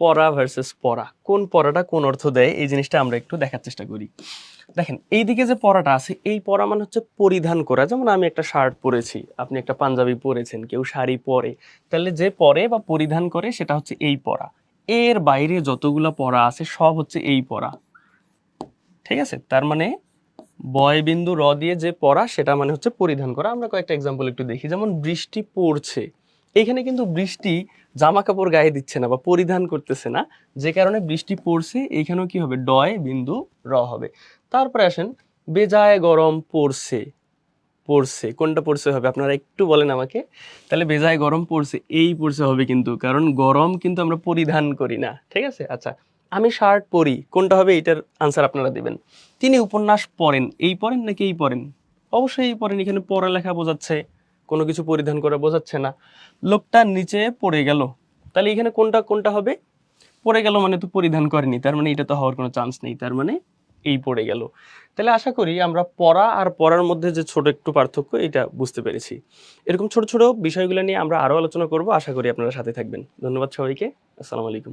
পরা ভার্সেস পরা কোন পরাটা কোন অর্থ দেয়? এই জিনিসটা আমরা একটু দেখার চেষ্টা করি। দেখেন, এইদিকে যে পরাটা আছে, এই পরা মানে হচ্ছে পরিধান করা। যেমন আমি একটা শার্ট পরেছি, আপনি একটা পাঞ্জাবি পরেছেন, কেউ শাড়ি পরে, তাহলে যে পরে বা পরিধান করে সেটা হচ্ছে এই পরা এর বাইরে যতগুলা পরা আছে, সব হচ্ছে এই পরা ঠিক আছে? তার মানে বয় বিন্দু র দিয়ে যে পরা সেটা মানে হচ্ছে পরিধান করা। আমরা কয়েকটা এক্সাম্পল একটু দেখি। যেমন বৃষ্টি পড়ছে এখানে কিন্তু বৃষ্টি জামা কাপড় গায়ে দিচ্ছে না বা পরিধান করতেছে না, যে কারণে বৃষ্টি পড়ছে এইখানেও কি হবে? ডয়, বিন্দু, র হবে। তারপরে আসেন, বেজায় গরম পড়ছে পড়ছে। কোনটা পড়ছে হবে? আপনারা একটু বলেন আমাকে। তাহলে বেজায় গরম পড়ছে, এই পড়ছে হবে কিন্তু, কারণ গরম কিন্তু আমরা পরিধান করি না, ঠিক আছে? আচ্ছা আমি শার্ট পরি, কোনটা হবে? এটার আনসার আপনারা দিবেন। তিনি উপন্যাস পড়েন, এই পড়েন নাকি এই পড়েন? অবশ্যই এই পড়েন, এখানে পড়ালেখা বোঝাচ্ছে। কোনো কিছু পরিধান করে বোঝাচ্ছে না। লোকটা নিচে পড়ে গেল। তাহলে এখানে কোনটা কোনটা হবে? পড়ে গেল মানে তো পরিধান করেনি। তার মানে এটা তো হওয়ার কোনো চান্স নেই। তার মানে এই পড়ে গেল। তাহলে আশা করি আমরা পড়া আর পড়ার মধ্যে যে ছোট একটু পার্থক্য, এটা বুঝতে পেরেছি। এরকম ছোট ছোট বিষয়গুলো নিয়ে আমরা আরও আলোচনা করব। আশা করি আপনারা সাথে থাকবেন। ধন্যবাদ সবাইকে। আসসালামু আলাইকুম।